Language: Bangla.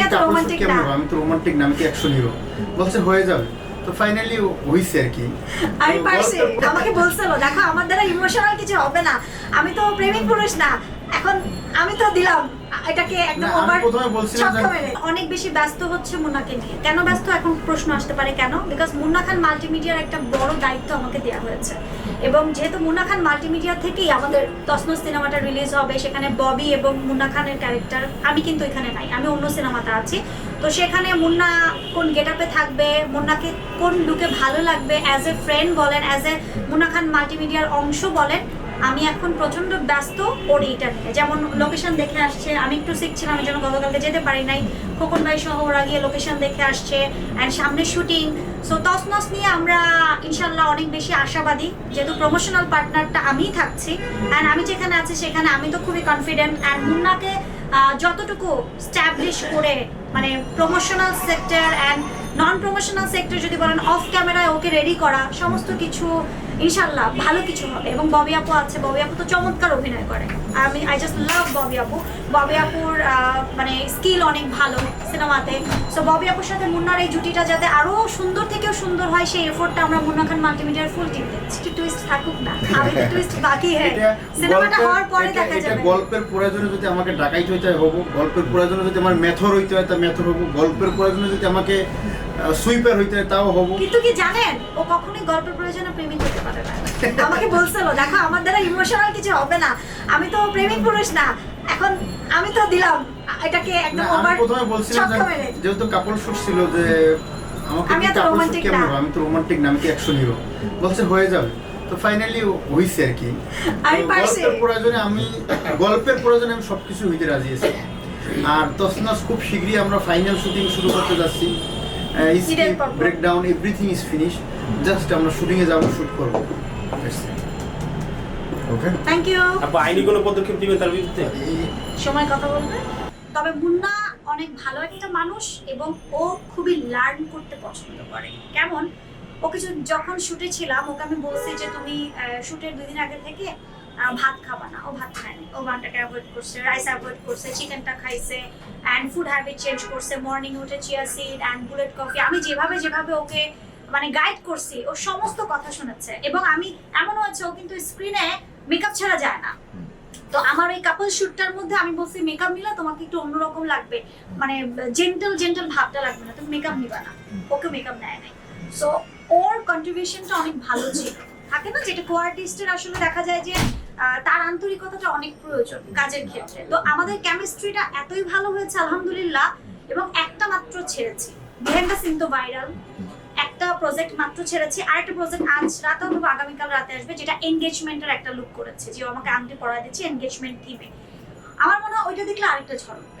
আমি এত কেমন না। আমি তো রোমান্টিক না আমি কি অ্যাকশন হিরো বলছে হয়ে যাবে। তো ফাইনালি হইছে আর কি। আমি পারছি। আমাকে বলছিল দেখো আমার দ্বারা ইমোশনাল কিছু হবে না। আমি তো প্রেমিক পুরুষ না। এখন আমি তো দিলাম। এটাকে একদম আমি ওভার অনেক বেশি ব্যস্ত হচ্ছে মুন্নাকে নিয়ে। কেন ব্যস্ত? এখন প্রশ্ন আসতে পারে কেন? বিকজ মুন্না খান মাল্টিমিডিয়ার একটা বড় দায়িত্ব আমাকে দেওয়া হয়েছে। এবং যেহেতু মুন্না খান মাল্টিমিডিয়া থেকেই আমাদের তসনস সিনেমাটা রিলিজ হবে সেখানে ববি এবং মুন্না খানের ক্যারেক্টার আমি কিন্তু এখানে নাই আমি অন্য সিনেমাতে আছি। তো সেখানে মুন্না কোন গেট আপে থাকবে মুন্নাকে কোন লুকে ভালো লাগবে অ্যাজ এ ফ্রেন্ড বলেন অ্যাজ এ মুন্না খান মাল্টিমিডিয়ার অংশ বলেন আমি এখন প্রচণ্ড ব্যস্ত ওর এইটা নিয়ে। যেমন লোকেশন দেখে আসছে, আমি একটু শিখছিলাম এই জন্য গতকালকে যেতে পারি নাই। খোকন ভাই সহ ওরা গিয়ে লোকেশন দেখে আসছে অ্যান্ড সামনে শুটিং সো তসনস নিয়ে আমরা ইনশাল্লাহ অনেক বেশি আশাবাদী। যেহেতু প্রমোশনাল পার্টনারটা আমিই থাকছি অ্যান্ড আমি যেখানে আছি সেখানে আমি তো খুবই কনফিডেন্ট অ্যান্ড মুন্নাকে যতটুকু স্ট্যাবলিশ করে মানে promotional sector and non promotional sector যদি বলেন অফ ক্যামেরায় ওকে রেডি করা, সমস্ত কিছু ইনশাল্লাহ ভালো কিছু হবে। এবং ববি আপু আছে, ববি আপু তো চমৎকার অভিনয় করে। আমি আই জাস্ট লাভ ববি আপু। ববি আপুর মানে স্কিল অনেক ভালো সিনেমাতে। সো ববি আপুর সাথে মুন্নার এই জুটিটা যাতে আরও সুন্দর থেকেও সুন্দর হয় সেই এফোর্টটা আমরা মুন্না খান মাল্টিমিডিয়ার ফুল টিম দিচ্ছি। টুইস্ট থাকুক না। আমি টুইস্ট বাকি হ্যাঁ। সিনেমাটা হওয়ার পরে এটা- দেখা এটা যাবে। গল্পের প্রয়োজনে যদি আমাকে ডাকাইতে হইতে হয় হব। গল্পের প্রয়োজনে যদি আমার মেথর হইতে হয় তা মেথর হব। গল্পের প্রয়োজনে যদি আমাকে সুইপার হইতে হয় তাও হব। কিন্তু কি জানেন? ও কখনোই গল্পের প্রয়োজনে প্রেমিক হতে পারে না। আমাকে বলছিল দেখো আমার দ্বারা ইমোশনাল কিছু হবে না। আমি তো প্রেমিক পুরুষ না। এখন আমি তো দিলাম। এটাকে একদম ওভার প্রথমে বলছিলাম যে যেহেতু কাপড় শুট ছিল যে আমাকে আমি কি এত কাপড় শুট romantic কেমন না। আমি তো রোমান্টিক না আমি কি অ্যাকশন হিরো বলছে হয়ে যাবে। তো ফাইনালি হইছে আর কি। আমি পারছি। গল্পের প্রয়োজনে আমি গল্পের প্রয়োজনে আমি সবকিছু হইতে রাজি আছি। আর তসনাস খুব শীঘ্রই আমরা ফাইনাল শুটিং শুরু করতে যাচ্ছি। Breakdown everything is finish just আমরা শুটিং এ যাব শুট করব। ওকে থ্যাংক ইউ আপু আইনি কোনো পদক্ষেপ দিবেন তার বিরুদ্ধে? সময় কথা বলবে। তবে মুন্না অনেক ভালো একটা মানুষ এবং ও খুবই লার্ন করতে পছন্দ করে। কেমন? ও কিছু যখন শুটে ছিলাম, ওকে আমি বলছি যে, তুমি শুটের দুই দিন আগে থেকে ভাত খাবা না। ও ভাত খায়নি। ও ভাতটাকে অ্যাভয়েড করছে রাইস অ্যাভয়েড করছে চিকেনটা খাইছে অ্যান্ড ফুড হ্যাবিট চেঞ্জ করছে মর্নিং উঠে chia seed and bullet coffee আমি যেভাবে যেভাবে ওকে মানে গাইড করছি, ও সমস্ত কথা শুনেছে এবং আমি এমন হয়েছে ও কিন্তু স্ক্রিনে মেকআপ ছাড়া যায় না। তো আমার এই কাপল শুটটার মধ্যে আমি বলছি মেকআপ নিলে তোমাকে একটু অন্যরকম লাগবে। মানে জেন্টাল জেন্টাল ভাবটা লাগবে না, তুমি মেকআপ নিবা না। ওকে মেকআপ নেয় নাই। সো ওর কন্ট্রিবিউশনটা অনেক ভালো ছিল। থাকে না, যেটা কো আর্টিস্টের আসলে দেখা যায় যে তার আন্তরিকতাটা অনেক প্রয়োজন কাজের ক্ষেত্রে। তো আমাদের কেমিস্ট্রিটা এতই ভালো হয়েছে, আলহামদুলিল্লাহ, এবং একটা মাত্র ছেড়েছি। বিহাইন্ড সিন তো ভাইরাল একটা প্রজেক্ট মাত্র ছেড়েছি, আরেকটা প্রজেক্ট আজ রাতে অথবা আগামীকাল রাতে আসবে, যেটা এনগেজমেন্টের একটা লুক করেছে। যে আমাকে আংটি পরায় দিচ্ছে এনগেজমেন্ট থিমে আমার মনে হয় ওইটা দেখলে আরেকটা ঝড় উঠবে